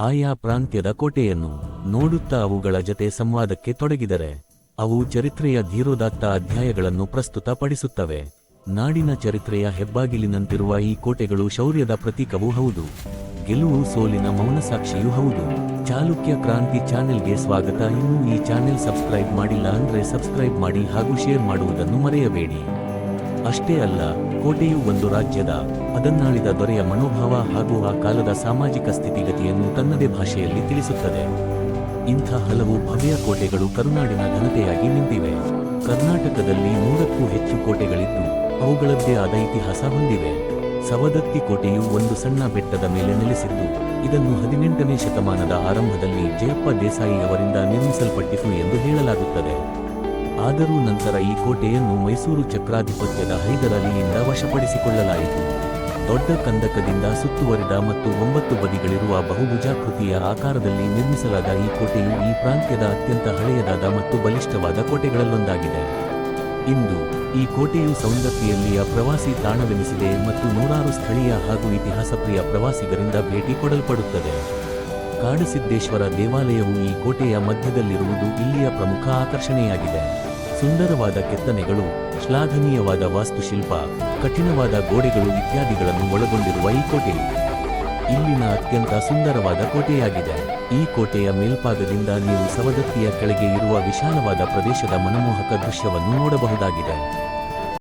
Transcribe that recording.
ಆಯಾ ಪ್ರಾಂತ್ಯದ ಕೋಟೆಯನ್ನು ನೋಡುತ್ತಾ ಅವುಗಳ ಜತೆ ಸಂವಾದಕ್ಕೆ ತೊಡಗಿದರೆ, ಅವು ಚರಿತ್ರೆಯ ಧೀರೋದಾತ್ತ ಅಧ್ಯಾಯಗಳನ್ನು ಪ್ರಸ್ತುತಪಡಿಸುತ್ತವೆ. ನಾಡಿನ ಚರಿತ್ರೆಯ ಹೆಬ್ಬಾಗಿಲಿನಂತಿರುವ ಈ ಕೋಟೆಗಳು ಶೌರ್ಯದ ಪ್ರತೀಕವೂ ಹೌದು. ಗೆಲುವು ಸೋಲಿನ ಮೌನಸಾಕ್ಷಿಯೂ ಹೌದು. ಚಾಲುಕ್ಯ ಕ್ರಾಂತಿ ಚಾನೆಲ್ಗೆ ಸ್ವಾಗತ. ಇನ್ನೂ ಈ ಚಾನೆಲ್ ಸಬ್ಸ್ಕ್ರೈಬ್ ಮಾಡಿಲ್ಲ ಅಂದ್ರೆ ಸಬ್ಸ್ಕ್ರೈಬ್ ಮಾಡಿ ಹಾಗೂ ಶೇರ್ ಮಾಡುವುದನ್ನು ಮರೆಯಬೇಡಿ. ಅಷ್ಟೇ ಅಲ್ಲ, ಕೋಟೆಯು ಒಂದು ರಾಜ್ಯದ ಅದನ್ನಾಳಿದ ದೊರೆಯ ಮನೋಭಾವ ಹಾಗೂ ಆ ಕಾಲದ ಸಾಮಾಜಿಕ ಸ್ಥಿತಿಗತಿಯನ್ನು ತನ್ನದೇ ಭಾಷೆಯಲ್ಲಿ ತಿಳಿಸುತ್ತದೆ. ಇಂಥ ಹಲವು ಭವ್ಯ ಕೋಟೆಗಳು ಕರುನಾಡಿನ ಘನತೆಯಾಗಿ ನಿಂತಿವೆ. ಕರ್ನಾಟಕದಲ್ಲಿ ನೂರಕ್ಕೂ ಹೆಚ್ಚು ಕೋಟೆಗಳಿದ್ದು, ಅವುಗಳದ್ದೇ ಆದ ಇತಿಹಾಸ ಹೊಂದಿವೆ. ಸವದತ್ತಿ ಕೋಟೆಯು ಒಂದು ಸಣ್ಣ ಬೆಟ್ಟದ ಮೇಲೆ ನೆಲೆಸಿದ್ದು, ಇದನ್ನು ಹದಿನೆಂಟನೇ ಶತಮಾನದ ಆರಂಭದಲ್ಲಿ ಜಯಪ್ಪ ದೇಸಾಯಿ ಅವರಿಂದ ನಿರ್ಮಿಸಲ್ಪಟ್ಟಿತು ಎಂದು ಹೇಳಲಾಗುತ್ತದೆ. ಆದರೂ ನಂತರ ಈ ಕೋಟೆಯನ್ನು ಮೈಸೂರು ಚಕ್ರಾಧಿಪತ್ಯದ ಹೈದರ್ ಅಲಿಯಿಂದ ವಶಪಡಿಸಿಕೊಳ್ಳಲಾಯಿತು. ದೊಡ್ಡ ಕಂದಕದಿಂದ ಸುತ್ತುವರಿದ ಮತ್ತು ಒಂಬತ್ತು ಬದಿಗಳಿರುವ ಬಹುಭುಜಾಕೃತಿಯ ಆಕಾರದಲ್ಲಿ ನಿರ್ಮಿಸಲಾದ ಈ ಕೋಟೆಯು ಈ ಪ್ರಾಂತ್ಯದ ಅತ್ಯಂತ ಹಳೆಯದಾದ ಮತ್ತು ಬಲಿಷ್ಠವಾದ ಕೋಟೆಗಳಲ್ಲೊಂದಾಗಿದೆ. ಇಂದು ಈ ಕೋಟೆಯು ಸೌಂದರ್ಯಲ್ಲಿಯ ಪ್ರವಾಸಿ ತಾಣವೆನಿಸಿದೆ ಮತ್ತು ನೂರಾರು ಸ್ಥಳೀಯ ಹಾಗೂ ಇತಿಹಾಸಪ್ರಿಯ ಪ್ರವಾಸಿಗರಿಂದ ಭೇಟಿ ಕೊಡಲ್ಪಡುತ್ತದೆ. ಕಾಡಸಿದ್ದೇಶ್ವರ ದೇವಾಲಯವು ಈ ಕೋಟೆಯ ಮಧ್ಯದಲ್ಲಿರುವುದು ಇಲ್ಲಿಯ ಪ್ರಮುಖ ಆಕರ್ಷಣೆಯಾಗಿದೆ. ಸುಂದರವಾದ ಕೆತ್ತನೆಗಳು, ಶ್ಲಾಘನೀಯವಾದ ವಾಸ್ತುಶಿಲ್ಪ, ಕಠಿಣವಾದ ಗೋಡೆಗಳು ಇತ್ಯಾದಿಗಳನ್ನು ಒಳಗೊಂಡಿರುವ ಈ ಕೋಟೆ. ಇಲ್ಲಿನ ಅತ್ಯಂತ ಸುಂದರವಾದ ಕೋಟೆಯಾಗಿದೆ. ಈ ಕೋಟೆಯ ಮೇಲ್ಭಾಗದಿಂದ ನೀವು ಸವದತ್ತಿಯ ಕೆಳಗೆ ಇರುವ ವಿಶಾಲವಾದ ಪ್ರದೇಶದ ಮನಮೋಹಕ ದೃಶ್ಯವನ್ನು ನೋಡಬಹುದಾಗಿದೆ.